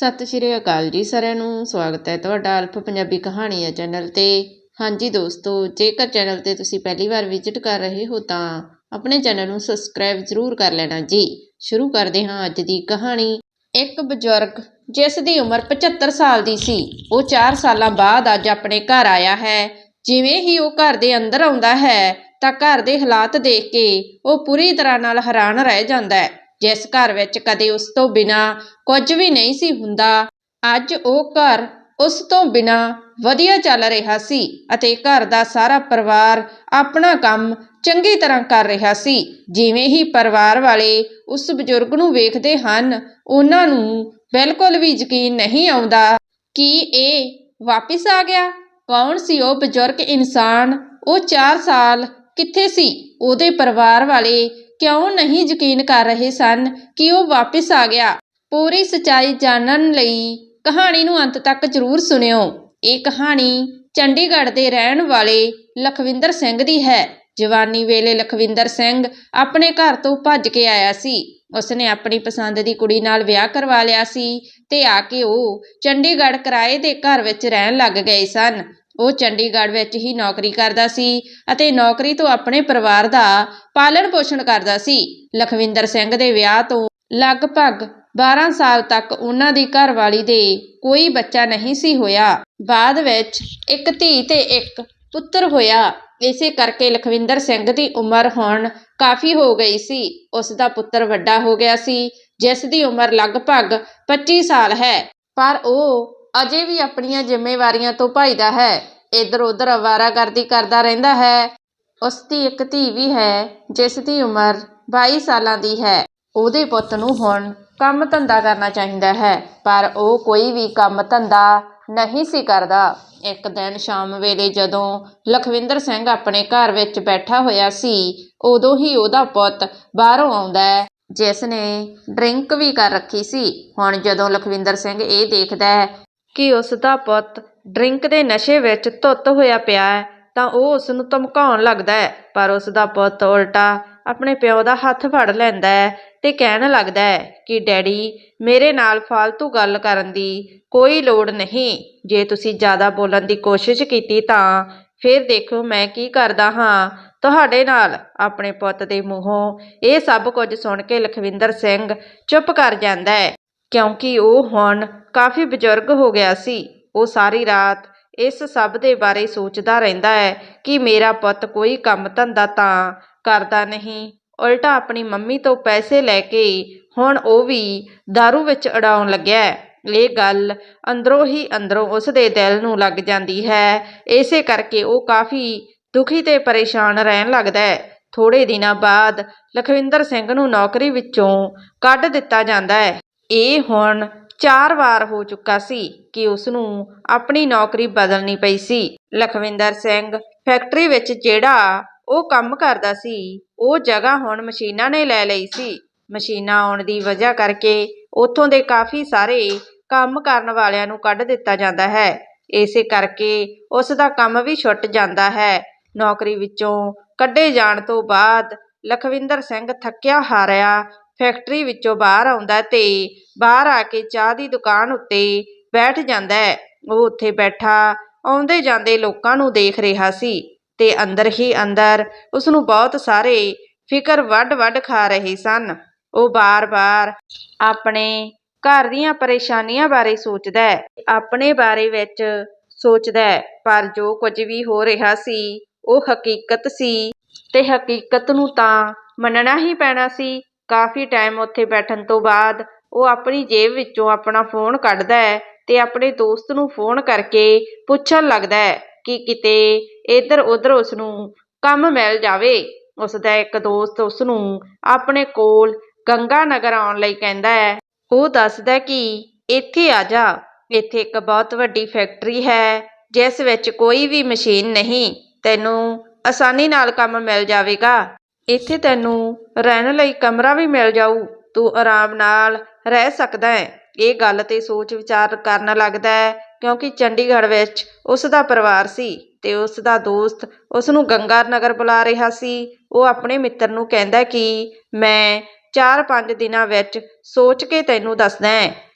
ਸਤਿ ਸ਼੍ਰੀ ਅਕਾਲ ਜੀ ਸਾਰਿਆਂ ਨੂੰ, ਸਵਾਗਤ ਹੈ ਤੁਹਾਡਾ ਅਲਫ ਪੰਜਾਬੀ ਕਹਾਣੀਆਂ ਚੈਨਲ ਤੇ। ਹਾਂਜੀ ਦੋਸਤੋ, ਜੇਕਰ ਚੈਨਲ ਤੇ ਤੁਸੀਂ ਪਹਿਲੀ ਵਾਰ ਵਿਜ਼ਿਟ ਕਰ ਰਹੇ ਹੋ ਤਾਂ ਆਪਣੇ ਚੈਨਲ ਨੂੰ ਸਬਸਕ੍ਰਾਈਬ ਜ਼ਰੂਰ ਕਰ ਲੈਣਾ ਜੀ। ਸ਼ੁਰੂ ਕਰਦੇ ਹਾਂ ਅੱਜ ਦੀ ਕਹਾਣੀ। ਇੱਕ ਬਜ਼ੁਰਗ, ਜਿਸ ਦੀ ਉਮਰ 75 ਸਾਲ ਦੀ ਸੀ, ਉਹ 4 ਸਾਲਾਂ ਬਾਅਦ ਅੱਜ ਆਪਣੇ ਘਰ ਆਇਆ ਹੈ। ਜਿਵੇਂ ਹੀ ਉਹ ਘਰ ਦੇ ਅੰਦਰ ਆਉਂਦਾ ਹੈ, ਤਾਂ ਘਰ ਦੇ ਹਾਲਾਤ ਦੇਖ ਕੇ ਉਹ ਪੂਰੀ ਤਰ੍ਹਾਂ ਨਾਲ ਹੈਰਾਨ ਰਹਿ ਜਾਂਦਾ ਹੈ। ਜਿਸ ਘਰ ਵਿੱਚ ਕਦੇ ਉਸ ਤੋਂ ਬਿਨਾ ਕੁਝ ਵੀ ਨਹੀਂ ਸੀ ਹੁੰਦਾ, ਅੱਜ ਉਹ ਘਰ ਉਸ ਤੋਂ ਬਿਨਾ ਵਧੀਆ ਚੱਲ ਰਿਹਾ ਸੀ ਅਤੇ ਘਰ ਦਾ ਸਾਰਾ ਪਰਿਵਾਰ ਆਪਣਾ ਕੰਮ ਚੰਗੀ ਤਰ੍ਹਾਂ ਕਰ ਰਿਹਾ ਸੀ। ਜਿਵੇਂ ਹੀ ਪਰਿਵਾਰ ਵਾਲੇ ਉਸ ਬਜ਼ੁਰਗ ਨੂੰ ਵੇਖਦੇ ਹਨ, ਉਹਨਾਂ ਨੂੰ ਬਿਲਕੁਲ ਵੀ ਯਕੀਨ ਨਹੀਂ ਆਉਂਦਾ ਕਿ ਇਹ ਵਾਪਿਸ ਆ ਗਿਆ। ਕੌਣ ਸੀ ਉਹ ਬਜ਼ੁਰਗ ਇਨਸਾਨ? ਉਹ 4 ਸਾਲ ਕਿੱਥੇ ਸੀ? ਉਹਦੇ ਪਰਿਵਾਰ ਵਾਲੇ ਕਿਉਂ ਨਹੀਂ ਯਕੀਨ ਕਰ ਰਹੇ ਸਨ ਕਿ ਉਹ ਵਾਪਿਸ ਆ ਗਿਆ? ਪੂਰੀ ਸਚਾਈ ਜਾਣਨ ਲਈ ਕਹਾਣੀ ਨੂੰ ਅੰਤ ਤੱਕ ਜ਼ਰੂਰ ਸੁਣਿਓ। ਇਹ ਕਹਾਣੀ ਚੰਡੀਗੜ੍ਹ ਦੇ ਰਹਿਣ ਵਾਲੇ ਲਖਵਿੰਦਰ ਸਿੰਘ ਦੀ ਹੈ। ਜਵਾਨੀ ਵੇਲੇ ਲਖਵਿੰਦਰ ਸਿੰਘ ਆਪਣੇ ਘਰ ਤੋਂ ਭੱਜ ਕੇ ਆਇਆ ਸੀ। ਉਸਨੇ ਆਪਣੀ ਪਸੰਦ ਦੀ ਕੁੜੀ ਨਾਲ ਵਿਆਹ ਕਰਵਾ ਲਿਆ ਸੀ ਤੇ ਆ ਕੇ ਉਹ ਚੰਡੀਗੜ੍ਹ ਕਿਰਾਏ ਦੇ ਘਰ ਵਿੱਚ ਰਹਿਣ ਲੱਗ ਗਏ ਸਨ। ਉਹ ਚੰਡੀਗੜ੍ਹ ਵਿੱਚ ਹੀ ਨੌਕਰੀ ਕਰਦਾ ਸੀ ਅਤੇ ਨੌਕਰੀ ਤੋਂ ਆਪਣੇ ਪਰਿਵਾਰ ਦਾ ਪਾਲਣ ਪੋਸ਼ਣ ਕਰਦਾ ਸੀ। ਲਖਵਿੰਦਰ ਸਿੰਘ ਦੇ ਵਿਆਹ ਤੋਂ ਲਗਭਗ 12 ਸਾਲ ਤੱਕ ਉਹਨਾਂ ਦੀ ਘਰਵਾਲੀ ਦੇ ਕੋਈ ਬੱਚਾ ਨਹੀਂ ਸੀ ਹੋਇਆ। ਬਾਅਦ ਵਿੱਚ ਇੱਕ ਧੀ ਤੇ ਇੱਕ ਪੁੱਤਰ ਹੋਇਆ। ਇਸੇ ਕਰਕੇ ਲਖਵਿੰਦਰ ਸਿੰਘ ਦੀ ਉਮਰ ਹੁਣ ਕਾਫੀ ਹੋ ਗਈ ਸੀ। ਉਸ ਦਾ ਪੁੱਤਰ ਵੱਡਾ ਹੋ ਗਿਆ ਸੀ, ਜਿਸ ਦੀ ਉਮਰ ਲਗਭਗ 25 ਸਾਲ ਹੈ। ਪਰ ਉਹ ਅਜੇ ਵੀ ਆਪਣੀਆਂ ਜ਼ਿੰਮੇਵਾਰੀਆਂ ਤੋਂ ਭੱਜਦਾ ਹੈ। ਇੱਧਰ ਉੱਧਰ ਅਵਾਰਾਗਰਦੀ ਕਰਦਾ ਰਹਿੰਦਾ ਹੈ। ਉਸ ਦੀ ਇੱਕ ਧੀ ਵੀ ਹੈ, ਜਿਸ ਦੀ ਉਮਰ 22 ਸਾਲਾਂ ਦੀ ਹੈ। ਉਹਦੇ ਪੁੱਤ ਨੂੰ ਹੁਣ ਕੰਮ ਧੰਦਾ ਕਰਨਾ ਚਾਹੀਦਾ ਹੈ, ਪਰ ਉਹ ਕੋਈ ਵੀ ਕੰਮ ਧੰਦਾ ਨਹੀਂ ਸੀ ਕਰਦਾ। ਇੱਕ ਦਿਨ ਸ਼ਾਮ ਵੇਲੇ ਜਦੋਂ ਲਖਵਿੰਦਰ ਸਿੰਘ ਆਪਣੇ ਘਰ ਵਿੱਚ ਬੈਠਾ ਹੋਇਆ ਸੀ, ਉਦੋਂ ਹੀ ਉਹਦਾ ਪੁੱਤ ਬਾਹਰੋਂ ਆਉਂਦਾ ਹੈ, ਜਿਸ ਨੇ ਡਰਿੰਕ ਵੀ ਕਰ ਰੱਖੀ ਸੀ। ਹੁਣ ਜਦੋਂ ਲਖਵਿੰਦਰ ਸਿੰਘ ਇਹ ਦੇਖਦਾ ਹੈ ਕਿ ਉਸ ਦਾ ਪੁੱਤ ਡਰਿੰਕ ਦੇ ਨਸ਼ੇ ਵਿੱਚ ਧੁੱਤ ਹੋਇਆ ਪਿਆ ਹੈ, ਤਾਂ ਉਹ ਉਸ ਨੂੰ ਧਮਕਾਉਣ ਲੱਗਦਾ ਹੈ, ਪਰ ਉਸ ਦਾ ਪੁੱਤ ਉਲਟਾ ਆਪਣੇ ਪਿਓ ਦਾ ਹੱਥ ਫੜ ਲੈਂਦਾ ਹੈ ਤੇ ਕਹਿਣ ਲੱਗਦਾ ਹੈ ਕਿ, ਡੈਡੀ, ਮੇਰੇ ਨਾਲ ਫਾਲਤੂ ਗੱਲ ਕਰਨ ਦੀ ਕੋਈ ਲੋੜ ਨਹੀਂ। ਜੇ ਤੁਸੀਂ ਜ਼ਿਆਦਾ ਬੋਲਣ ਦੀ ਕੋਸ਼ਿਸ਼ ਕੀਤੀ ਤਾਂ ਫਿਰ ਦੇਖੋ ਮੈਂ ਕੀ ਕਰਦਾ ਹਾਂ। ਤੁਹਾਡੇ ਨਾਲ ਆਪਣੇ ਪੁੱਤ ਦੇ ਮੂੰਹੋਂ ਇਹ ਸਭ ਕੁਝ ਸੁਣ ਕੇ ਲਖਵਿੰਦਰ ਸਿੰਘ ਚੁੱਪ ਕਰ ਜਾਂਦਾ ਹੈ, ਕਿਉਂਕਿ ਉਹ ਹੁਣ ਕਾਫੀ ਬਜ਼ੁਰਗ ਹੋ ਗਿਆ ਸੀ। ਉਹ ਸਾਰੀ ਰਾਤ ਇਸ ਸਭ ਦੇ ਬਾਰੇ ਸੋਚਦਾ ਰਹਿੰਦਾ ਹੈ ਕਿ ਮੇਰਾ ਪੁੱਤ ਕੋਈ ਕੰਮ ਧੰਦਾ ਤਾਂ ਕਰਦਾ ਨਹੀਂ। ਉਲਟਾ ਆਪਣੀ ਮੰਮੀ ਤੋਂ ਪੈਸੇ ਲੈ ਕੇ ਹੁਣ ਉਹ ਵੀ दारू ਵਿੱਚ ਉਡਾਉਣ ਲੱਗਿਆ ਇਹ ਗੱਲ ਅੰਦਰੋਂ ਹੀ ਅੰਦਰੋਂ ਉਸ ਦੇ ਦਿਲ ਨੂੰ ਲੱਗ ਜਾਂਦੀ ਹੈ। ਇਸੇ ਕਰਕੇ ਉਹ ਕਾਫੀ ਦੁਖੀ ਤੇ ਪਰੇਸ਼ਾਨ ਰਹਿਣ ਲੱਗਦਾ ਹੈ। ਥੋੜੇ ਦਿਨਾਂ ਬਾਅਦ ਲਖਵਿੰਦਰ ਸਿੰਘ ਨੂੰ ਨੌਕਰੀ ਵਿੱਚੋਂ ਕੱਢ ਦਿੱਤਾ ਜਾਂਦਾ ਹੈ। ਇਹ ਹੁਣ ਚਾਰ ਵਾਰ ਹੋ ਚੁੱਕਾ ਸੀ ਕਿ ਉਸ ਨੂੰ ਆਪਣੀ ਨੌਕਰੀ ਬਦਲਣੀ ਪਈ ਸੀ। ਲਖਵਿੰਦਰ ਸਿੰਘ ਫੈਕਟਰੀ ਵਿੱਚ ਜਿਹੜਾ ਉਹ ਕੰਮ ਕਰਦਾ ਸੀ, ਉਹ ਜਗ੍ਹਾ ਹੁਣ ਮਸ਼ੀਨਾਂ ਨੇ ਲੈ ਲਈ ਸੀ। ਮਸ਼ੀਨਾਂ ਆਉਣ ਦੀ ਵਜ੍ਹਾ ਕਰਕੇ ਉੱਥੋਂ ਦੇ ਕਾਫੀ ਸਾਰੇ ਕੰਮ ਕਰਨ ਵਾਲਿਆਂ ਨੂੰ ਕੱਢ ਦਿੱਤਾ ਜਾਂਦਾ ਹੈ। ਇਸੇ ਕਰਕੇ ਉਸ ਦਾ ਕੰਮ ਵੀ ਛੁੱਟ ਜਾਂਦਾ ਹੈ। ਨੌਕਰੀ ਵਿੱਚੋਂ ਕੱਢੇ ਜਾਣ ਤੋਂ ਬਾਅਦ ਲਖਵਿੰਦਰ ਸਿੰਘ ਥੱਕਿਆ ਹਾਰਿਆ ਫੈਕਟਰੀ ਵਿੱਚੋਂ ਬਾਹਰ ਆਉਂਦਾ ਤੇ ਬਾਹਰ ਆ ਕੇ ਚਾਹ ਦੀ ਦੁਕਾਨ ਉੱਤੇ ਬੈਠ ਜਾਂਦਾ ਹੈ। ਉਹ ਉੱਥੇ ਬੈਠਾ, ਆਉਂਦੇ ਜਾਂਦੇ ਲੋਕਾਂ ਨੂੰ ਦੇਖ ਰਿਹਾ ਸੀ ਤੇ ਅੰਦਰ ਹੀ ਅੰਦਰ ਉਸ ਨੂੰ ਬਹੁਤ ਸਾਰੇ ਫਿਕਰ ਵੱਡ-ਵੱਡ ਖਾ ਰਹੇ ਸਨ। ਉਹ ਬਾਰ-ਬਾਰ ਆਪਣੇ ਘਰ ਦੀਆਂ ਪਰੇਸ਼ਾਨੀਆਂ ਬਾਰੇ ਸੋਚਦਾ ਹੈ, ਆਪਣੇ ਬਾਰੇ ਵਿੱਚ ਸੋਚਦਾ ਹੈ, ਪਰ ਜੋ ਕੁਝ ਵੀ ਹੋ ਰਿਹਾ ਸੀ, ਉਹ ਹਕੀਕਤ ਸੀ ਤੇ ਹਕੀਕਤ ਨੂੰ ਤਾਂ ਮੰਨਣਾ ਹੀ ਪੈਣਾ ਸੀ। ਕਾਫੀ ਟਾਈਮ ਉੱਥੇ ਬੈਠਣ ਤੋਂ ਬਾਅਦ ਉਹ ਆਪਣੀ ਜੇਬ ਵਿੱਚੋਂ ਆਪਣਾ ਫੋਨ ਕੱਢਦਾ ਹੈ ਤੇ ਆਪਣੇ ਦੋਸਤ ਨੂੰ ਫੋਨ ਕਰਕੇ ਪੁੱਛਣ ਲੱਗਦਾ ਹੈ ਕਿ ਕਿਤੇ ਇੱਧਰ ਉੱਧਰ ਉਸਨੂੰ ਕੰਮ ਮਿਲ ਜਾਵੇ। ਉਸਦਾ ਇੱਕ ਦੋਸਤ ਉਸਨੂੰ ਆਪਣੇ ਕੋਲ ਗੰਗਾ ਨਗਰ ਆਉਣ ਲਈ ਕਹਿੰਦਾ ਹੈ। ਉਹ ਦੱਸਦਾ ਕਿ ਇੱਥੇ ਆ ਜਾ। ਇੱਥੇ ਇੱਕ ਬਹੁਤ ਵੱਡੀ ਫੈਕਟਰੀ ਹੈ, ਜਿਸ ਵਿੱਚ ਕੋਈ ਵੀ ਮਸ਼ੀਨ ਨਹੀਂ। ਤੈਨੂੰ ਆਸਾਨੀ ਨਾਲ ਕੰਮ ਮਿਲ ਜਾਵੇਗਾ। ਇੱਥੇ ਤੈਨੂੰ ਰਹਿਣ ਲਈ ਕਮਰਾ ਵੀ ਮਿਲ ਜਾਊ, ਤੂੰ ਆਰਾਮ ਨਾਲ ਰਹਿ ਸਕਦਾ ਹੈ। ਇਹ ਗੱਲ ਤੇ ਸੋਚ ਵਿਚਾਰ ਕਰਨ ਲੱਗਦਾ ਹੈ, ਕਿਉਂਕਿ ਚੰਡੀਗੜ੍ਹ ਵਿੱਚ ਉਸ ਦਾ ਪਰਿਵਾਰ ਸੀ ਅਤੇ ਉਸ ਦਾ ਦੋਸਤ ਉਸ ਨੂੰ ਗੰਗਾ ਨਗਰ ਬੁਲਾ ਰਿਹਾ ਸੀ। ਉਹ ਆਪਣੇ ਮਿੱਤਰ ਨੂੰ ਕਹਿੰਦਾ ਕਿ ਮੈਂ 4-5 ਦਿਨਾਂ ਵਿੱਚ ਸੋਚ ਕੇ ਤੈਨੂੰ ਦੱਸਦਾ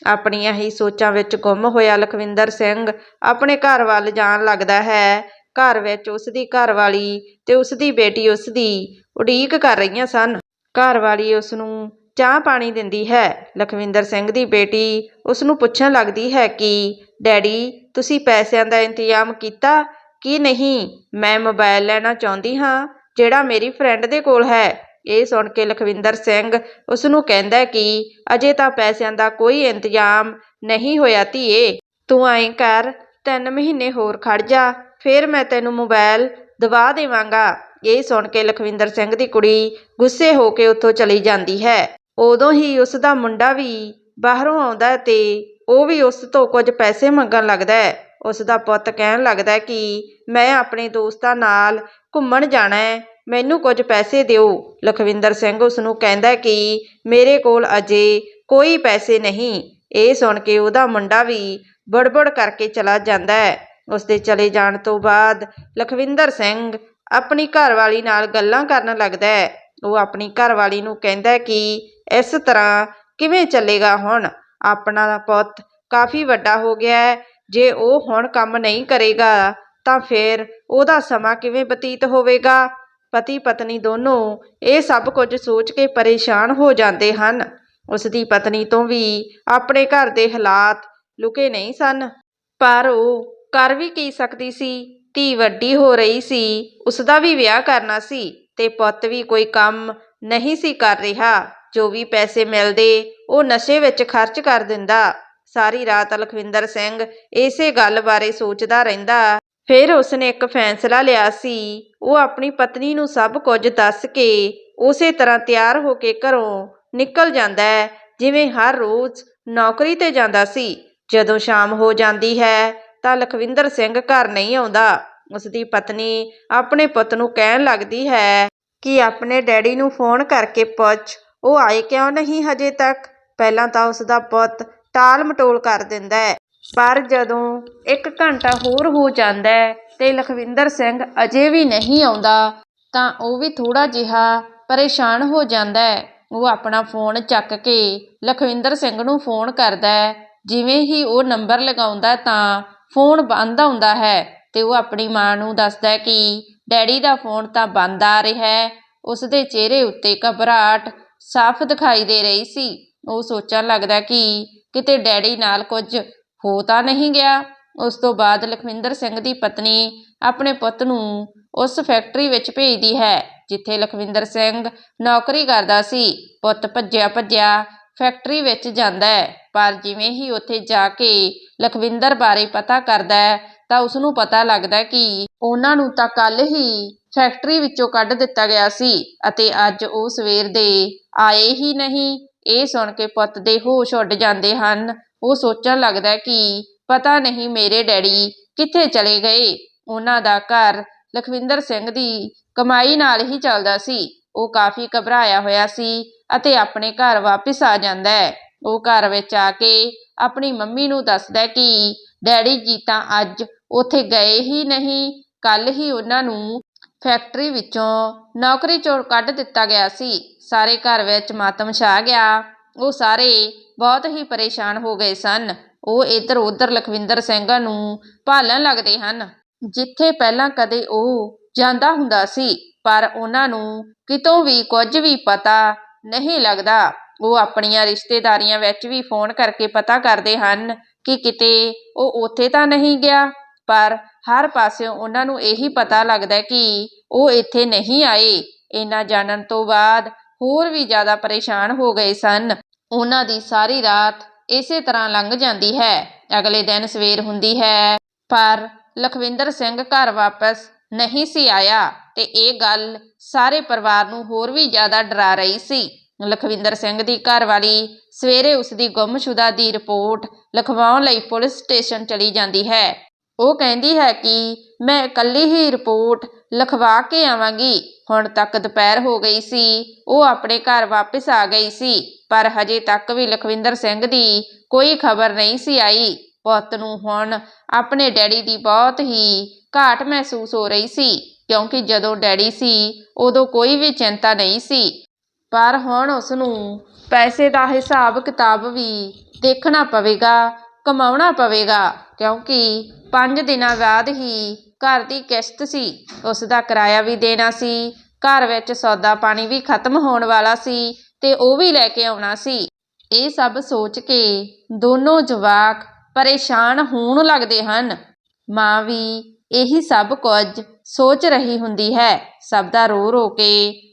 ਆਪਣੀਆਂ ਹੀ ਸੋਚਾਂ ਵਿੱਚ ਗੁੰਮ ਹੋਇਆ ਲਖਵਿੰਦਰ ਸਿੰਘ ਆਪਣੇ ਘਰ ਵੱਲ ਜਾਣ ਲੱਗਦਾ ਹੈ। ਘਰ ਵਿੱਚ ਉਸਦੀ ਘਰਵਾਲੀ ਤੇ ਉਸਦੀ ਬੇਟੀ ਉਸਦੀ ਉਡੀਕ ਕਰ ਰਹੀਆਂ ਸਨ। ਘਰ ਘਰਵਾਲੀ ਉਸਨੂੰ ਚਾਹ ਪਾਣੀ ਦਿੰਦੀ ਹੈ। ਲਖਵਿੰਦਰ ਸਿੰਘ ਦੀ ਬੇਟੀ ਉਸਨੂੰ ਪੁੱਛਣ ਲੱਗਦੀ ਹੈ ਕਿ, ਡੈਡੀ, ਤੁਸੀਂ ਪੈਸਿਆਂ ਦਾ ਇੰਤਜ਼ਾਮ ਕੀਤਾ ਕਿ ਨਹੀਂ? ਮੈਂ ਮੋਬਾਈਲ ਲੈਣਾ ਚਾਹੁੰਦੀ ਹਾਂ, ਜਿਹੜਾ ਮੇਰੀ ਫਰੈਂਡ ਦੇ ਕੋਲ ਹੈ। ਇਹ ਸੁਣ ਕੇ ਲਖਵਿੰਦਰ ਸਿੰਘ ਉਸਨੂੰ ਕਹਿੰਦਾ ਕਿ, ਅਜੇ ਤਾਂ ਪੈਸਿਆਂ ਦਾ ਕੋਈ ਇੰਤਜ਼ਾਮ ਨਹੀਂ ਹੋਇਆ ਧੀਏ। ਤੂੰ ਐਂ ਕਰ, ਤਿੰਨ ਮਹੀਨੇ ਹੋਰ ਖੜ ਜਾ, ਫਿਰ ਮੈਂ ਤੈਨੂੰ ਮੋਬਾਈਲ ਦਵਾ ਦੇਵਾਂਗਾ। ਇਹ ਸੁਣ ਕੇ ਲਖਵਿੰਦਰ ਸਿੰਘ ਦੀ ਕੁੜੀ ਗੁੱਸੇ ਹੋ ਕੇ ਉੱਥੋਂ ਚਲੀ ਜਾਂਦੀ ਹੈ। ਉਦੋਂ ਹੀ ਉਸ ਦਾ ਮੁੰਡਾ ਵੀ ਬਾਹਰੋਂ ਆਉਂਦਾ ਹੈ ਤੇ ਉਹ ਵੀ ਉਸ ਤੋਂ ਕੁਝ ਪੈਸੇ ਮੰਗਣ ਲੱਗਦਾ ਹੈ। ਉਸ ਦਾ ਪੁੱਤ ਕਹਿਣ ਲੱਗਦਾ ਕਿ ਮੈਂ ਆਪਣੇ ਦੋਸਤਾਂ ਨਾਲ ਘੁੰਮਣ ਜਾਣਾ ਹੈ, ਮੈਨੂੰ ਕੁਝ ਪੈਸੇ ਦਿਓ। ਲਖਵਿੰਦਰ ਸਿੰਘ ਉਸ ਨੂੰ ਕਹਿੰਦਾ ਕਿ ਮੇਰੇ ਕੋਲ ਅਜੇ ਕੋਈ ਪੈਸੇ ਨਹੀਂ। ਇਹ ਸੁਣ ਕੇ ਉਹਦਾ ਮੁੰਡਾ ਵੀ ਬੜਬੜ ਕਰਕੇ ਚਲਾ ਜਾਂਦਾ ਹੈ। ਉਸ ਦੇ ਚਲੇ ਜਾਣ ਤੋਂ ਬਾਅਦ ਲਖਵਿੰਦਰ ਸਿੰਘ ਆਪਣੀ ਘਰਵਾਲੀ ਨਾਲ ਗੱਲਾਂ ਕਰਨ ਲੱਗਦਾ ਹੈ। ਉਹ ਆਪਣੀ ਘਰਵਾਲੀ ਨੂੰ ਕਹਿੰਦਾ ਕਿ ਇਸ ਤਰ੍ਹਾਂ ਕਿਵੇਂ ਚੱਲੇਗਾ ਹੁਣ? ਆਪਣਾ ਪੁੱਤ ਕਾਫੀ ਵੱਡਾ ਹੋ ਗਿਆ ਹੈ। ਜੇ ਉਹ ਹੁਣ ਕੰਮ ਨਹੀਂ ਕਰੇਗਾ, ਤਾਂ ਫਿਰ ਉਹਦਾ ਸਮਾਂ ਕਿਵੇਂ ਬਤੀਤ ਹੋਵੇਗਾ? ਪਤੀ ਪਤਨੀ ਦੋਨੋਂ ਇਹ ਸਭ ਕੁਝ ਸੋਚ ਕੇ ਪਰੇਸ਼ਾਨ ਹੋ ਜਾਂਦੇ ਹਨ। ਉਸ ਦੀ ਪਤਨੀ ਤੋਂ ਵੀ ਆਪਣੇ ਘਰ ਦੇ ਹਾਲਾਤ ਲੁਕੇ ਨਹੀਂ ਸਨ। ਪਰ ਉਹ ਕਰ ਵੀ ਕੀ ਸਕਦੀ ਸੀ? ਧੀ ਵੱਡੀ ਹੋ ਰਹੀ ਸੀ ਉਸ ਦਾ ਵੀ ਵਿਆਹ ਕਰਨਾ ਸੀ ਅਤੇ ਪੁੱਤ ਵੀ ਕੋਈ ਕੰਮ ਨਹੀਂ ਸੀ ਕਰ ਰਿਹਾ। ਜੋ ਵੀ ਪੈਸੇ ਮਿਲਦੇ, ਉਹ ਨਸ਼ੇ ਵਿੱਚ ਖਰਚ ਕਰ ਦਿੰਦਾ। ਸਾਰੀ ਰਾਤ ਲਖਵਿੰਦਰ ਸਿੰਘ ਇਸੇ ਗੱਲ ਬਾਰੇ ਸੋਚਦਾ ਰਹਿੰਦਾ। ਫਿਰ ਉਸਨੇ ਇੱਕ ਫੈਸਲਾ ਲਿਆ ਸੀ, ਉਹ ਆਪਣੀ ਪਤਨੀ ਨੂੰ ਸਭ ਕੁਝ ਦੱਸ ਕੇ ਉਸੇ ਤਰ੍ਹਾਂ ਤਿਆਰ ਹੋ ਕੇ ਘਰੋਂ ਨਿਕਲ ਜਾਂਦਾ ਜਿਵੇਂ ਹਰ ਰੋਜ਼ ਨੌਕਰੀ ਤੇ ਜਾਂਦਾ ਸੀ। ਜਦੋਂ ਸ਼ਾਮ ਹੋ ਜਾਂਦੀ ਹੈ ਤਾਂ ਲਖਵਿੰਦਰ ਸਿੰਘ ਘਰ ਨਹੀਂ ਆਉਂਦਾ। ਉਸ ਦੀ ਪਤਨੀ ਆਪਣੇ ਪੁੱਤ ਨੂੰ ਕਹਿਣ ਲੱਗਦੀ ਹੈ ਕਿ ਆਪਣੇ ਡੈਡੀ ਨੂੰ ਫੋਨ ਕਰਕੇ ਪੁੱਛ, ਉਹ ਆਏ ਕਿਉਂ ਨਹੀਂ ਹਜੇ ਤੱਕ? ਪਹਿਲਾਂ ਤਾਂ ਉਸ ਦਾ ਪੁੱਤ ਟਾਲ ਮਟੋਲ ਕਰ ਦਿੰਦਾ ਹੈ। ਪਰ ਜਦੋਂ ਇੱਕ ਘੰਟਾ ਹੋਰ ਹੋ ਜਾਂਦਾ ਹੈ ਤੇ ਲਖਵਿੰਦਰ ਸਿੰਘ ਅਜੇ ਵੀ ਨਹੀਂ ਆਉਂਦਾ, ਤਾਂ ਉਹ ਵੀ ਥੋੜਾ ਜਿਹਾ ਪਰੇਸ਼ਾਨ ਹੋ ਜਾਂਦਾ ਹੈ। ਉਹ ਆਪਣਾ ਫੋਨ ਚੱਕ ਕੇ ਲਖਵਿੰਦਰ ਸਿੰਘ ਨੂੰ ਫੋਨ ਕਰਦਾ ਹੈ। ਜਿਵੇਂ ਹੀ ਉਹ ਨੰਬਰ ਲਗਾਉਂਦਾ ਤਾਂ ਫੋਨ ਬੰਦ ਆਉਂਦਾ ਹੈ ਅਤੇ ਉਹ ਆਪਣੀ ਮਾਂ ਨੂੰ ਦੱਸਦਾ ਹੈ ਕਿ ਡੈਡੀ ਦਾ ਫੋਨ ਤਾਂ ਬੰਦ ਆ ਰਿਹਾ ਹੈ। ਉਸ ਦੇ ਚਿਹਰੇ ਉੱਤੇ ਘਬਰਾਹਟ ਸਾਫ਼ ਦਿਖਾਈ ਦੇ ਰਹੀ ਸੀ। ਉਹ ਸੋਚਣ ਲੱਗਦਾ ਕਿ ਕਿਤੇ ਡੈਡੀ ਨਾਲ ਕੁਝ ਹੋ ਤਾਂ ਨਹੀਂ ਗਿਆ। ਉਸ ਤੋਂ ਬਾਅਦ ਲਖਵਿੰਦਰ ਸਿੰਘ ਦੀ ਪਤਨੀ ਆਪਣੇ ਪੁੱਤ ਨੂੰ ਉਸ ਫੈਕਟਰੀ ਵਿੱਚ ਭੇਜਦੀ ਹੈ, ਜਿੱਥੇ ਲਖਵਿੰਦਰ ਸਿੰਘ ਨੌਕਰੀ ਕਰਦਾ ਸੀ। ਪੁੱਤ ਭੱਜਿਆ ਭੱਜਿਆ ਫੈਕਟਰੀ ਵਿੱਚ ਜਾਂਦਾ ਹੈ। ਪਰ ਜਿਵੇਂ ਹੀ ਉੱਥੇ ਜਾ ਕੇ ਲਖਵਿੰਦਰ ਬਾਰੇ ਪਤਾ ਕਰਦਾ ਤਾਂ ਉਸਨੂੰ ਪਤਾ ਲੱਗਦਾ ਕਿ ਉਹਨਾਂ ਨੂੰ ਤਾਂ ਕੱਲ੍ਹ ਹੀ ਫੈਕਟਰੀ ਵਿੱਚੋਂ ਕੱਢ ਦਿੱਤਾ ਗਿਆ ਸੀ ਅਤੇ ਅੱਜ ਉਹ ਸਵੇਰ ਦੇ ਆਏ ਹੀ ਨਹੀਂ। ਇਹ ਸੁਣ ਕੇ ਪੁੱਤ ਦੇ ਹੋਸ਼ ਉੱਡ ਜਾਂਦੇ ਹਨ। ਉਹ ਸੋਚਣ ਲੱਗਦਾ ਕਿ ਪਤਾ ਨਹੀਂ ਮੇਰੇ ਡੈਡੀ ਕਿੱਥੇ ਚਲੇ ਗਏ। ਉਹਨਾਂ ਦਾ ਘਰ ਲਖਵਿੰਦਰ ਸਿੰਘ ਦੀ ਕਮਾਈ ਨਾਲ ਹੀ ਚੱਲਦਾ ਸੀ। ਉਹ ਕਾਫੀ ਘਬਰਾਇਆ ਹੋਇਆ ਸੀ ਅਤੇ ਆਪਣੇ ਘਰ ਵਾਪਿਸ ਆ ਜਾਂਦਾ ਹੈ। ਉਹ ਘਰ ਵਿੱਚ ਆ ਕੇ ਆਪਣੀ ਮੰਮੀ ਨੂੰ ਦੱਸਦਾ ਕਿ, ਡੈਡੀ ਜੀ, ਤਾਂ ਅੱਜ ਉੱਥੇ ਗਏ ਹੀ ਨਹੀਂ। ਕੱਲ ਹੀ ਉਹਨਾਂ ਨੂੰ ਫੈਕਟਰੀ ਵਿੱਚੋਂ ਨੌਕਰੀ ਚੋਂ ਕੱਢ ਦਿੱਤਾ ਗਿਆ ਸੀ। ਸਾਰੇ ਘਰ ਵਿੱਚ ਮਾਤਮ ਛਾ ਗਿਆ। ਉਹ ਸਾਰੇ ਬਹੁਤ ਹੀ ਪਰੇਸ਼ਾਨ ਹੋ ਗਏ ਸਨ। ਉਹ ਇੱਧਰ ਉੱਧਰ ਲਖਵਿੰਦਰ ਸਿੰਘ ਨੂੰ ਭਾਲਣ ਲੱਗਦੇ ਹਨ। ਜਿੱਥੇ ਪਹਿਲਾਂ ਕਦੇ ਉਹ ਜਾਂਦਾ ਹੁੰਦਾ ਸੀ ਪਰ ਉਹਨਾਂ ਨੂੰ ਕਿਤੋਂ ਵੀ ਕੁਝ ਵੀ ਪਤਾ ਨਹੀਂ ਲੱਗਦਾ। ਉਹ ਆਪਣੀਆਂ ਰਿਸ਼ਤੇਦਾਰੀਆਂ ਵਿੱਚ ਵੀ ਫੋਨ ਕਰਕੇ ਪਤਾ ਕਰਦੇ ਹਨ ਕਿ ਕਿਤੇ ਉਹ ਉੱਥੇ ਤਾਂ ਨਹੀਂ ਗਿਆ, ਪਰ ਹਰ ਪਾਸਿਓਂ ਉਹਨਾਂ ਨੂੰ ਇਹੀ ਪਤਾ ਲੱਗਦਾ ਕਿ ਉਹ ਇੱਥੇ ਨਹੀਂ ਆਏ। ਇਹਨਾਂ ਜਾਣਨ ਤੋਂ ਬਾਅਦ ਹੋਰ ਵੀ ਜ਼ਿਆਦਾ ਪਰੇਸ਼ਾਨ ਹੋ ਗਏ ਸਨ। ਉਹਨਾਂ ਦੀ ਸਾਰੀ ਰਾਤ ਇਸੇ ਤਰ੍ਹਾਂ ਲੰਘ ਜਾਂਦੀ ਹੈ। ਅਗਲੇ ਦਿਨ ਸਵੇਰ ਹੁੰਦੀ ਹੈ, ਪਰ ਲਖਵਿੰਦਰ ਸਿੰਘ ਘਰ ਵਾਪਸ ਨਹੀਂ ਸੀ ਆਇਆ ਤੇ ਇਹ ਗੱਲ ਸਾਰੇ ਪਰਿਵਾਰ ਨੂੰ ਹੋਰ ਵੀ ਜ਼ਿਆਦਾ ਡਰਾ ਰਹੀ ਸੀ। ਲਖਵਿੰਦਰ ਸਿੰਘ ਦੀ ਘਰਵਾਲੀ ਸਵੇਰੇ ਉਸ ਦੀ ਗੁੰਮਸ਼ੁਦਾ ਦੀ ਰਿਪੋਰਟ ਲਿਖਵਾਉਣ ਲਈ ਪੁਲਿਸ ਸਟੇਸ਼ਨ ਚਲੀ ਜਾਂਦੀ ਹੈ। ਉਹ ਕਹਿੰਦੀ ਹੈ ਕਿ ਮੈਂ ਇਕੱਲੀ ਹੀ ਰਿਪੋਰਟ ਲਿਖਵਾ ਕੇ ਆਵਾਂਗੀ। ਹੁਣ ਤੱਕ ਦੁਪਹਿਰ ਹੋ ਗਈ ਸੀ, ਉਹ ਆਪਣੇ ਘਰ ਵਾਪਸ ਆ ਗਈ ਸੀ, ਪਰ ਹਜੇ ਤੱਕ ਵੀ ਲਖਵਿੰਦਰ ਸਿੰਘ ਦੀ ਕੋਈ ਖਬਰ ਨਹੀਂ ਸੀ ਆਈ। ਪੁੱਤ ਨੂੰ ਹੁਣ ਆਪਣੇ ਡੈਡੀ ਦੀ ਬਹੁਤ ਹੀ ਘਾਟ ਮਹਿਸੂਸ ਹੋ ਰਹੀ ਸੀ, ਕਿਉਂਕਿ ਜਦੋਂ ਡੈਡੀ ਸੀ, ਉਦੋਂ ਕੋਈ ਵੀ ਚਿੰਤਾ ਨਹੀਂ ਸੀ। ਪਰ ਹੁਣ ਉਸ ਨੂੰ ਪੈਸੇ ਦਾ ਹਿਸਾਬ ਕਿਤਾਬ ਵੀ ਦੇਖਣਾ ਪਵੇਗਾ, ਕਮਾਉਣਾ ਪਵੇਗਾ, ਕਿਉਂਕਿ 5 ਦਿਨਾਂ ਬਾਅਦ ਹੀ ਘਰ ਦੀ ਕਿਸ਼ਤ ਸੀ। ਉਸ ਦਾ ਕਿਰਾਇਆ ਵੀ ਦੇਣਾ ਸੀ, ਘਰ ਵਿੱਚ ਸੌਦਾ ਪਾਣੀ ਵੀ ਖਤਮ ਹੋਣ ਵਾਲਾ ਸੀ ਤੇ ਉਹ ਵੀ ਲੈ ਕੇ ਆਉਣਾ ਸੀ। ਇਹ ਸਭ ਸੋਚ ਕੇ ਦੋਨੋਂ ਜਵਾਕ ਪਰੇਸ਼ਾਨ ਹੋਣ ਲੱਗਦੇ ਹਨ। ਮਾਂ ਵੀ ਇਹੀ ਸਭ ਕੁਝ ਸੋਚ ਰਹੀ ਹੁੰਦੀ ਹੈ। ਸਭ ਦਾ ਰੋ ਰੋ ਕੇ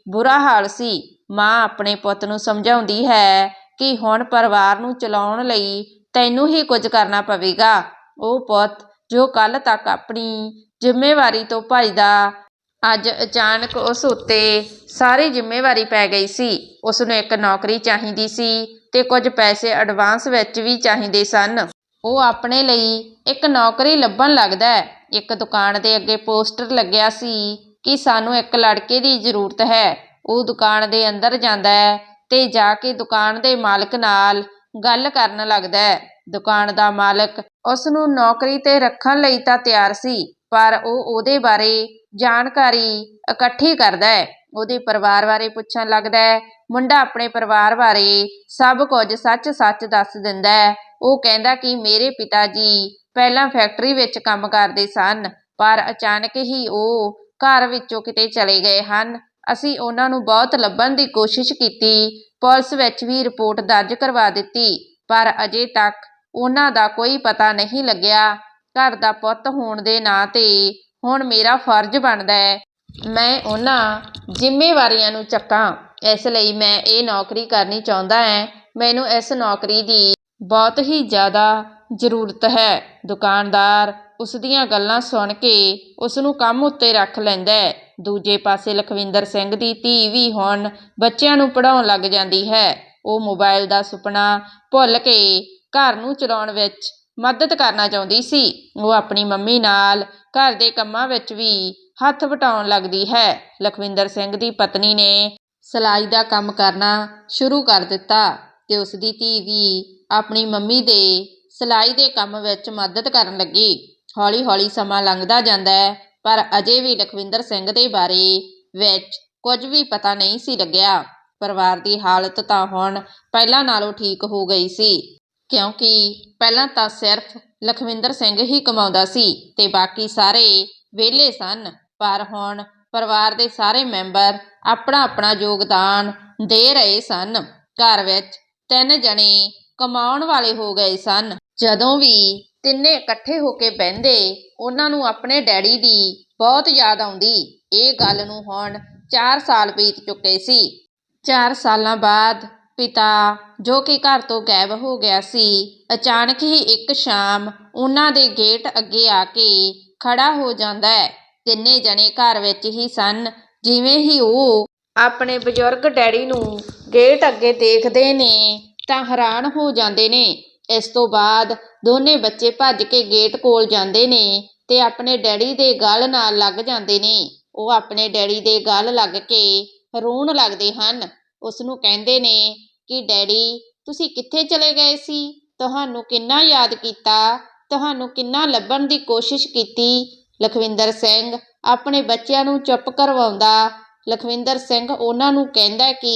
ਬੁਰਾ ਹਾਲ ਸੀ। ਮਾਂ ਆਪਣੇ ਪੁੱਤ ਨੂੰ ਸਮਝਾਉਂਦੀ ਹੈ ਕਿ ਹੁਣ ਪਰਿਵਾਰ ਨੂੰ ਚਲਾਉਣ ਲਈ ਤੈਨੂੰ ਹੀ ਕੁਝ ਕਰਨਾ ਪਵੇਗਾ। ਉਹ ਪੁੱਤ ਜੋ ਕੱਲ ਤੱਕ ਆਪਣੀ ਜ਼ਿੰਮੇਵਾਰੀ ਤੋਂ ਭੱਜਦਾ, ਅੱਜ ਅਚਾਨਕ ਉਸ ਉੱਤੇ ਸਾਰੀ ਜ਼ਿੰਮੇਵਾਰੀ ਪੈ ਗਈ ਸੀ। ਉਸ ਨੂੰ ਇੱਕ ਨੌਕਰੀ ਚਾਹੀਦੀ ਸੀ ਤੇ ਕੁਝ ਪੈਸੇ ਐਡਵਾਂਸ ਵਿੱਚ ਵੀ ਚਾਹੀਦੇ ਸਨ। ਉਹ ਆਪਣੇ ਲਈ ਇੱਕ ਨੌਕਰੀ ਲੱਭਣ ਲੱਗਦਾ ਇੱਕ ਦੁਕਾਨ ਦੇ ਅੱਗੇ ਪੋਸਟਰ ਲੱਗਿਆ ਸੀ ਕਿ ਸਾਨੂੰ ਇੱਕ ਲੜਕੇ ਦੀ ਜ਼ਰੂਰਤ ਹੈ। ਉਹ ਦੁਕਾਨ ਦੇ ਅੰਦਰ ਜਾਂਦਾ ਹੈ ਤੇ ਜਾ ਕੇ ਦੁਕਾਨ ਦੇ ਮਾਲਕ ਨਾਲ ਗੱਲ ਕਰਨ ਲੱਗਦਾ ਹੈ। ਦੁਕਾਨ ਦਾ ਮਾਲਕ ਉਸ ਨੂੰ ਨੌਕਰੀ ਤੇ ਰੱਖਣ ਲਈ ਤਾਂ ਤਿਆਰ ਸੀ, ਪਰ ਉਹ ਉਹਦੇ ਬਾਰੇ ਜਾਣਕਾਰੀ ਇਕੱਠੀ ਕਰਦਾ ਹੈ। ਉਹਦੇ ਪਰਿਵਾਰ ਬਾਰੇ ਪੁੱਛਣ ਲੱਗਦਾ ਹੈ। ਮੁੰਡਾ ਆਪਣੇ ਪਰਿਵਾਰ ਬਾਰੇ ਸਭ ਕੁਝ ਸੱਚ-ਸੱਚ ਦੱਸ ਦਿੰਦਾ ਹੈ। ਉਹ ਕਹਿੰਦਾ ਕਿ ਮੇਰੇ ਪਿਤਾ ਜੀ ਪਹਿਲਾਂ ਫੈਕਟਰੀ ਵਿੱਚ ਕੰਮ ਕਰਦੇ ਸਨ, ਪਰ ਅਚਾਨਕ ਹੀ ਉਹ ਘਰ ਵਿੱਚੋਂ ਕਿਤੇ ਚਲੇ ਗਏ ਹਨ। ਅਸੀਂ ਉਹਨਾਂ ਨੂੰ ਬਹੁਤ ਲੱਭਣ ਦੀ ਕੋਸ਼ਿਸ਼ ਕੀਤੀ। ਪੁਲਿਸ ਵਿੱਚ ਵੀ ਰਿਪੋਰਟ ਦਰਜ ਕਰਵਾ ਦਿੱਤੀ, ਪਰ ਅਜੇ ਤੱਕ ਉਹਨਾਂ ਦਾ ਕੋਈ ਪਤਾ ਨਹੀਂ ਲੱਗਿਆ। ਘਰ ਦਾ ਪੁੱਤ ਹੋਣ ਦੇ ਨਾਂ ਤੇ ਹੁਣ ਮੇਰਾ ਫਰਜ਼ ਬਣਦਾ ਹੈ। ਮੈਂ ਉਹਨਾਂ ਜ਼ਿੰਮੇਵਾਰੀਆਂ ਨੂੰ ਚੱਕਾਂ। ਇਸ ਲਈ ਮੈਂ ਇਹ ਨੌਕਰੀ ਕਰਨੀ ਚਾਹੁੰਦਾ ਹੈ। ਮੈਨੂੰ ਇਸ ਨੌਕਰੀ ਦੀ ਬਹੁਤ ਹੀ ਜ਼ਿਆਦਾ ਜ਼ਰੂਰਤ ਹੈ। ਦੁਕਾਨਦਾਰ ਉਸ ਦੀਆਂ ਗੱਲਾਂ ਸੁਣ ਕੇ ਉਸ ਨੂੰ ਕੰਮ ਉੱਤੇ ਰੱਖ ਲੈਂਦਾ ਹੈ। ਦੂਜੇ ਪਾਸੇ ਲਖਵਿੰਦਰ ਸਿੰਘ ਦੀ ਧੀ ਵੀ ਹੁਣ ਬੱਚਿਆਂ ਨੂੰ ਪੜ੍ਹਾਉਣ ਲੱਗ ਜਾਂਦੀ ਹੈ। ਉਹ ਮੋਬਾਈਲ ਦਾ ਸੁਪਨਾ ਭੁੱਲ ਕੇ ਘਰ ਨੂੰ ਚਲਾਉਣ ਵਿੱਚ ਮਦਦ ਕਰਨਾ ਚਾਹੁੰਦੀ ਸੀ। ਉਹ ਆਪਣੀ ਮੰਮੀ ਨਾਲ ਘਰ ਦੇ ਕੰਮਾਂ ਵਿੱਚ ਵੀ ਹੱਥ ਵਟਾਉਣ ਲੱਗਦੀ ਹੈ। ਲਖਵਿੰਦਰ ਸਿੰਘ ਦੀ ਪਤਨੀ ਨੇ ਸਿਲਾਈ ਦਾ ਕੰਮ ਕਰਨਾ ਸ਼ੁਰੂ ਕਰ ਦਿੱਤਾ ਅਤੇ ਉਸ ਦੀ ਧੀ ਵੀ ਆਪਣੀ ਮੰਮੀ ਦੇ ਸਿਲਾਈ ਦੇ ਕੰਮ ਵਿੱਚ ਮਦਦ ਕਰਨ ਲੱਗੀ। ਹੌਲੀ-ਹੌਲੀ ਸਮਾਂ ਲੰਘਦਾ ਜਾਂਦਾ ਹੈ, ਪਰ ਅਜੇ ਵੀ ਲਖਵਿੰਦਰ ਸਿੰਘ ਦੇ ਬਾਰੇ ਵਿੱਚ ਕੁਝ ਵੀ ਪਤਾ ਨਹੀਂ ਸੀ ਲੱਗਿਆ। ਪਰਿਵਾਰ ਦੀ ਹਾਲਤ ਤਾਂ ਹੁਣ ਪਹਿਲਾਂ ਨਾਲੋਂ ਠੀਕ ਹੋ ਗਈ ਸੀ, ਕਿਉਂਕਿ ਪਹਿਲਾਂ ਤਾਂ ਸਿਰਫ ਲਖਵਿੰਦਰ ਸਿੰਘ ਹੀ ਕਮਾਉਂਦਾ ਸੀ ਤੇ ਬਾਕੀ ਸਾਰੇ ਵਿਹਲੇ ਸਨ, ਪਰ ਹੁਣ ਪਰਿਵਾਰ ਦੇ ਸਾਰੇ ਮੈਂਬਰ ਆਪਣਾ ਆਪਣਾ ਯੋਗਦਾਨ ਦੇ ਰਹੇ ਸਨ। ਘਰ ਵਿੱਚ ਤਿੰਨ ਜਣੇ ਕਮਾਉਣ ਵਾਲੇ ਹੋ ਗਏ ਸਨ। ਜਦੋਂ ਵੀ ਤਿੰਨੇ ਇਕੱਠੇ ਹੋ ਕੇ ਬਹਿੰਦੇ, ਉਹਨਾਂ ਨੂੰ ਆਪਣੇ ਡੈਡੀ ਦੀ ਬਹੁਤ ਯਾਦ ਆਉਂਦੀ। ਇਹ ਗੱਲ ਨੂੰ ਹੁਣ 4 ਸਾਲ ਬੀਤ ਚੁੱਕੇ ਸੀ। 4 ਸਾਲਾਂ ਬਾਅਦ ਪਿਤਾ, ਜੋ ਕਿ ਘਰ ਤੋਂ ਗਾਇਬ ਹੋ ਗਿਆ ਸੀ, ਅਚਾਨਕ ਹੀ ਇੱਕ ਸ਼ਾਮ ਉਹਨਾਂ ਦੇ ਗੇਟ ਅੱਗੇ ਆ ਕੇ ਖੜਾ ਹੋ ਜਾਂਦਾ ਹੈ। ਤਿੰਨੇ ਜਣੇ ਘਰ ਵਿੱਚ ਹੀ ਸਨ। ਜਿਵੇਂ ਹੀ ਉਹ ਆਪਣੇ ਬਜ਼ੁਰਗ ਡੈਡੀ ਨੂੰ ਗੇਟ ਅੱਗੇ ਦੇਖਦੇ ਨੇ, ਤਾਂ ਹੈਰਾਨ ਹੋ ਜਾਂਦੇ ਨੇ। ਇਸ ਤੋਂ ਬਾਅਦ ਦੋਨੇ ਬੱਚੇ ਭੱਜ ਕੇ ਗੇਟ ਕੋਲ ਜਾਂਦੇ ਨੇ ਤੇ ਆਪਣੇ ਡੈਡੀ ਦੇ ਗਲ ਨਾਲ ਲੱਗ ਜਾਂਦੇ ਨੇ। ਉਹ ਆਪਣੇ ਡੈਡੀ ਦੇ ਗਲ ਲੱਗ ਕੇ ਰੋਣ ਲੱਗਦੇ ਹਨ। ਉਸ ਨੂੰ ਕਹਿੰਦੇ ਨੇ ਕਿ, ਡੈਡੀ, ਤੁਸੀਂ ਕਿੱਥੇ ਚਲੇ ਗਏ ਸੀ? ਤੁਹਾਨੂੰ ਕਿੰਨਾ ਯਾਦ ਕੀਤਾ? ਤੁਹਾਨੂੰ ਕਿੰਨਾ ਲੱਭਣ ਦੀ ਕੋਸ਼ਿਸ਼ ਕੀਤੀ? ਲਖਵਿੰਦਰ ਸਿੰਘ ਆਪਣੇ ਬੱਚਿਆਂ ਨੂੰ ਚੁੱਪ ਕਰਵਾਉਂਦਾ। ਲਖਵਿੰਦਰ ਸਿੰਘ ਉਹਨਾਂ ਨੂੰ ਕਹਿੰਦਾ ਕਿ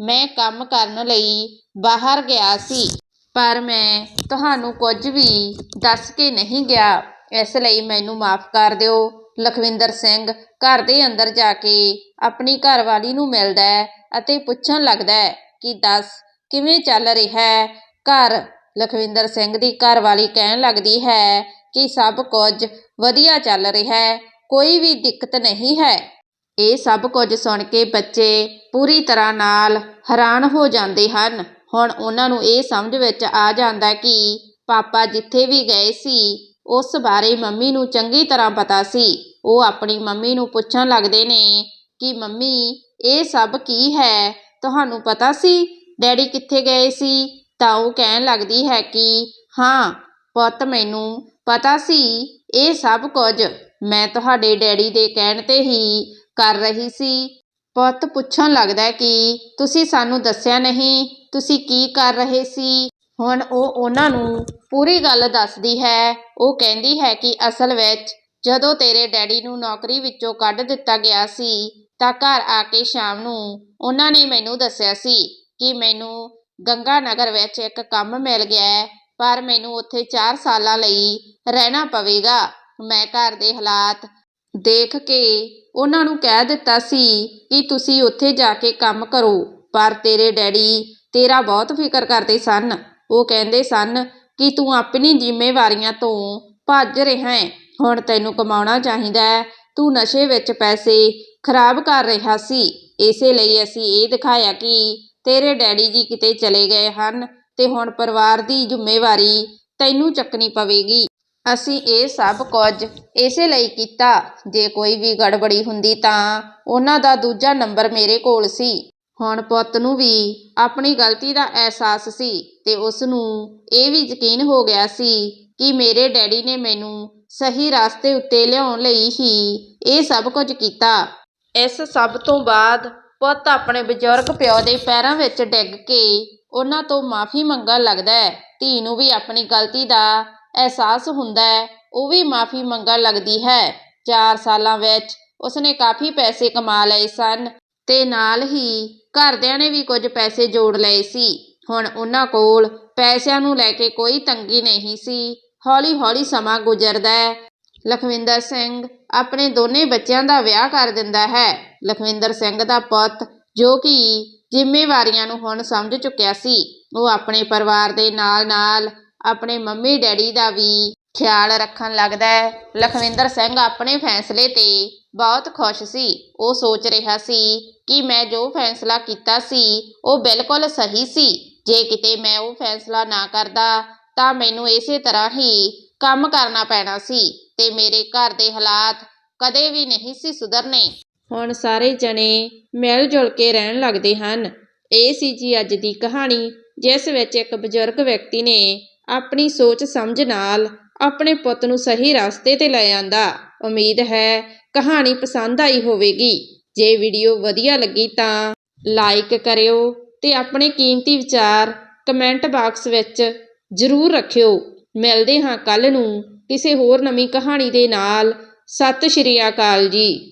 ਮੈਂ ਕੰਮ ਕਰਨ ਲਈ ਬਾਹਰ ਗਿਆ ਸੀ, ਪਰ ਮੈਂ ਤੁਹਾਨੂੰ ਕੁਝ ਵੀ ਦੱਸ ਕੇ ਨਹੀਂ ਗਿਆ। ਇਸ ਲਈ ਮੈਨੂੰ ਮਾਫ ਕਰ ਦਿਓ। ਲਖਵਿੰਦਰ ਸਿੰਘ ਘਰ ਦੇ ਅੰਦਰ ਜਾ ਕੇ ਆਪਣੀ ਘਰਵਾਲੀ ਨੂੰ ਮਿਲਦਾ ਹੈ ਅਤੇ ਪੁੱਛਣ ਲੱਗਦਾ ਹੈ ਕਿ ਦੱਸ ਕਿਵੇਂ ਚੱਲ ਰਿਹਾ ਹੈ? ਘਰ ਲਖਵਿੰਦਰ ਸਿੰਘ ਦੀ ਘਰਵਾਲੀ ਕਹਿਣ ਲੱਗਦੀ ਹੈ ਕਿ ਸਭ ਕੁਝ ਵਧੀਆ ਚੱਲ ਰਿਹਾ ਹੈ, ਕੋਈ ਵੀ ਦਿੱਕਤ ਨਹੀਂ ਹੈ। ਇਹ ਸਭ ਕੁਝ ਸੁਣ ਕੇ ਬੱਚੇ ਪੂਰੀ ਤਰ੍ਹਾਂ ਨਾਲ ਹੈਰਾਨ ਹੋ ਜਾਂਦੇ ਹਨ। ਹੁਣ ਉਹਨਾਂ ਨੂੰ ਇਹ ਸਮਝ ਵਿੱਚ ਆ ਜਾਂਦਾ ਕਿ ਪਾਪਾ ਜਿੱਥੇ ਵੀ ਗਏ ਸੀ, ਉਸ ਬਾਰੇ ਮੰਮੀ ਨੂੰ ਚੰਗੀ ਤਰ੍ਹਾਂ ਪਤਾ ਸੀ। ਉਹ ਆਪਣੀ ਮੰਮੀ ਨੂੰ ਪੁੱਛਣ ਲੱਗਦੇ ਨੇ ਕਿ, ਮੰਮੀ, ਇਹ ਸਭ ਕੀ ਹੈ? ਤੁਹਾਨੂੰ ਪਤਾ ਸੀ? ਡੈਡੀ ਕਿੱਥੇ ਗਏ ਸੀ? ਤਾਂ ਉਹ ਕਹਿਣ ਲੱਗਦੀ ਹੈ ਕਿ, ਹਾਂ, ਪੁੱਤ ਮੈਨੂੰ ਪਤਾ ਸੀ, ਇਹ ਸਭ ਕੁਝ ਮੈਂ ਤੁਹਾਡੇ ਡੈਡੀ ਦੇ ਕਹਿਣ ਤੇ ਹੀ ਕਰ ਰਹੀ ਸੀ। ਪੁੱਤ ਪੁੱਛਣ ਲੱਗਦਾ ਕਿ, ਤੁਸੀਂ ਸਾਨੂੰ ਦੱਸਿਆ ਨਹੀਂ, ਤੁਸੀਂ ਕੀ ਕਰ ਰਹੇ ਸੀ? ਹੁਣ ਉਹ ਉਹਨਾਂ ਨੂੰ ਪੂਰੀ ਗੱਲ ਦੱਸਦੀ ਹੈ। ਉਹ ਕਹਿੰਦੀ ਹੈ ਕਿ ਅਸਲ ਵਿੱਚ ਜਦੋਂ ਤੇਰੇ ਡੈਡੀ ਨੂੰ ਨੌਕਰੀ ਵਿੱਚੋਂ ਕੱਢ ਦਿੱਤਾ ਗਿਆ ਸੀ, ਤਾਂ ਘਰ ਆ ਕੇ ਸ਼ਾਮ ਨੂੰ ਉਹਨਾਂ ਨੇ ਮੈਨੂੰ ਦੱਸਿਆ ਸੀ ਕਿ ਮੈਨੂੰ ਗੰਗਾ ਨਗਰ ਵਿੱਚ ਇੱਕ ਕੰਮ ਮਿਲ ਗਿਆ ਹੈ, ਪਰ ਮੈਨੂੰ ਉੱਥੇ ਚਾਰ ਸਾਲਾਂ ਲਈ ਰਹਿਣਾ ਪਵੇਗਾ। ਮੈਂ ਘਰ ਦੇ ਹਾਲਾਤ ਦੇਖ ਕੇ ਉਹਨਾਂ ਨੂੰ ਕਹਿ ਦਿੱਤਾ ਸੀ ਕਿ ਤੁਸੀਂ ਉੱਥੇ ਜਾ ਕੇ ਕੰਮ ਕਰੋ, ਪਰ ਤੇਰੇ ਡੈਡੀ ਤੇਰਾ ਬਹੁਤ ਫਿਕਰ ਕਰਦੇ ਸਨ। ਉਹ ਕਹਿੰਦੇ ਸਨ ਕਿ ਤੂੰ ਆਪਣੀ ਜ਼ਿੰਮੇਵਾਰੀਆਂ ਤੋਂ ਭੱਜ ਰਿਹਾ ਹੈ। ਹੁਣ ਤੈਨੂੰ ਕਮਾਉਣਾ ਚਾਹੀਦਾ ਹੈ। ਤੂੰ ਨਸ਼ੇ ਵਿੱਚ ਪੈਸੇ ਖਰਾਬ ਕਰ ਰਿਹਾ ਸੀ। ਇਸੇ ਲਈ ਅਸੀਂ ਇਹ ਦਿਖਾਇਆ ਕਿ ਤੇਰੇ ਡੈਡੀ ਜੀ ਕਿਤੇ ਚਲੇ ਗਏ ਹਨ ਤੇ ਹੁਣ ਪਰਿਵਾਰ ਦੀ ਜ਼ਿੰਮੇਵਾਰੀ ਤੈਨੂੰ ਚੱਕਣੀ ਪਵੇਗੀ। ਅਸੀਂ ਇਹ ਸਭ ਕੁਝ ਇਸੇ ਲਈ ਕੀਤਾ। ਜੇ ਕੋਈ ਵੀ ਗੜਬੜੀ ਹੁੰਦੀ ਤਾਂ ਉਹਨਾਂ ਦਾ ਦੂਜਾ ਨੰਬਰ ਮੇਰੇ ਕੋਲ ਸੀ। ਹੁਣ ਪੁੱਤ ਨੂੰ ਵੀ ਆਪਣੀ ਗਲਤੀ ਦਾ ਅਹਿਸਾਸ ਸੀ ਤੇ ਉਸ ਨੂੰ ਇਹ ਵੀ ਯਕੀਨ ਹੋ ਗਿਆ ਸੀ ਕਿ ਮੇਰੇ ਡੈਡੀ ਨੇ ਮੈਨੂੰ ਸਹੀ ਰਸਤੇ ਉੱਤੇ ਲਿਆਉਣ ਲਈ ਹੀ ਇਹ ਸਭ ਕੁਝ ਕੀਤਾ। ਇਸ ਸਭ ਤੋਂ ਬਾਅਦ ਪੁੱਤ ਆਪਣੇ ਬਜ਼ੁਰਗ ਪਿਓ ਦੇ ਪੈਰਾਂ ਵਿੱਚ ਡਿੱਗ ਕੇ ਉਹਨਾਂ ਤੋਂ ਮਾਫੀ ਮੰਗਣ ਲੱਗਦਾ ਹੈ। ਧੀ ਨੂੰ ਵੀ ਆਪਣੀ ਗਲਤੀ ਦਾ ਅਹਿਸਾਸ ਹੁੰਦਾ ਹੈ, ਉਹ ਵੀ ਮਾਫੀ ਮੰਗਣ ਲੱਗਦੀ ਹੈ। 4 ਸਾਲਾਂ ਵਿੱਚ ਉਸਨੇ ਕਾਫੀ ਪੈਸੇ ਕਮਾ ਲਏ ਸਨ ਤੇ ਨਾਲ ਹੀ ਘਰਦਿਆਂ ਨੇ ਵੀ ਕੁਝ ਪੈਸੇ ਜੋੜ ਲਏ ਸੀ। ਹੁਣ ਉਹਨਾਂ ਕੋਲ ਪੈਸਿਆਂ ਨੂੰ ਲੈ ਕੇ ਕੋਈ ਤੰਗੀ ਨਹੀਂ ਸੀ। ਹੌਲੀ ਹੌਲੀ ਸਮਾਂ ਗੁਜ਼ਰਦਾ ਹੈ। ਲਖਵਿੰਦਰ ਸਿੰਘ ਆਪਣੇ ਦੋਨੇ ਬੱਚਿਆਂ ਦਾ ਵਿਆਹ ਕਰ ਦਿੰਦਾ ਹੈ। ਲਖਵਿੰਦਰ ਸਿੰਘ ਦਾ ਪੁੱਤ, ਜੋ ਕਿ ਜ਼ਿੰਮੇਵਾਰੀਆਂ ਨੂੰ ਹੁਣ ਸਮਝ ਚੁੱਕਿਆ ਸੀ। ਉਹ ਆਪਣੇ ਪਰਿਵਾਰ ਦੇ ਨਾਲ-ਨਾਲ ਆਪਣੇ ਮੰਮੀ ਡੈਡੀ ਦਾ ਵੀ ਖਿਆਲ ਰੱਖਣ ਲੱਗਦਾ ਹੈ। ਲਖਵਿੰਦਰ ਸਿੰਘ ਆਪਣੇ ਫੈਸਲੇ ਤੇ ਬਹੁਤ ਖੁਸ਼ ਸੀ। ਉਹ ਸੋਚ ਰਿਹਾ ਸੀ ਕਿ ਮੈਂ ਜੋ ਫੈਸਲਾ ਕੀਤਾ ਸੀ, ਉਹ ਬਿਲਕੁਲ ਸਹੀ ਸੀ। ਜੇ ਕਿਤੇ ਮੈਂ ਉਹ ਫੈਸਲਾ ਨਾ ਕਰਦਾ, ਤਾਂ ਮੈਨੂੰ ਇਸੇ ਤਰ੍ਹਾਂ ਹੀ ਕੰਮ ਕਰਨਾ ਪੈਣਾ ਸੀ ਤੇ ਮੇਰੇ ਘਰ ਦੇ ਹਾਲਾਤ ਕਦੇ ਵੀ ਨਹੀਂ ਸੀ ਸੁਧਰਨੇ। ਹੁਣ ਸਾਰੇ ਜਣੇ ਮਿਲ ਜੁਲ ਕੇ ਰਹਿਣ ਲੱਗਦੇ ਹਨ। ਇਹ ਸੀ ਜੀ ਅੱਜ ਦੀ ਕਹਾਣੀ, ਜਿਸ ਵਿੱਚ ਇੱਕ ਬਜ਼ੁਰਗ ਵਿਅਕਤੀ ਨੇ ਆਪਣੀ ਸੋਚ ਸਮਝ ਨਾਲ ਆਪਣੇ ਪੁੱਤ ਨੂੰ ਸਹੀ ਰਸਤੇ ਤੇ ਲੈ ਆਂਦਾ। ਉਮੀਦ ਹੈ ਕਹਾਣੀ ਪਸੰਦ ਆਈ ਹੋਵੇਗੀ। ਜੇ ਵੀਡੀਓ ਵਧੀਆ ਲੱਗੀ ਤਾਂ ਲਾਈਕ ਕਰਿਓ ਤੇ ਆਪਣੇ ਕੀਮਤੀ ਵਿਚਾਰ ਕਮੈਂਟ ਬਾਕਸ ਵਿੱਚ ਜ਼ਰੂਰ ਰੱਖਿਓ। ਮਿਲਦੇ ਹਾਂ ਕੱਲ ਨੂੰ ਕਿਸੇ ਹੋਰ ਨਵੀਂ ਕਹਾਣੀ ਦੇ ਨਾਲ। ਸਤਿ ਸ਼੍ਰੀ ਅਕਾਲ ਜੀ।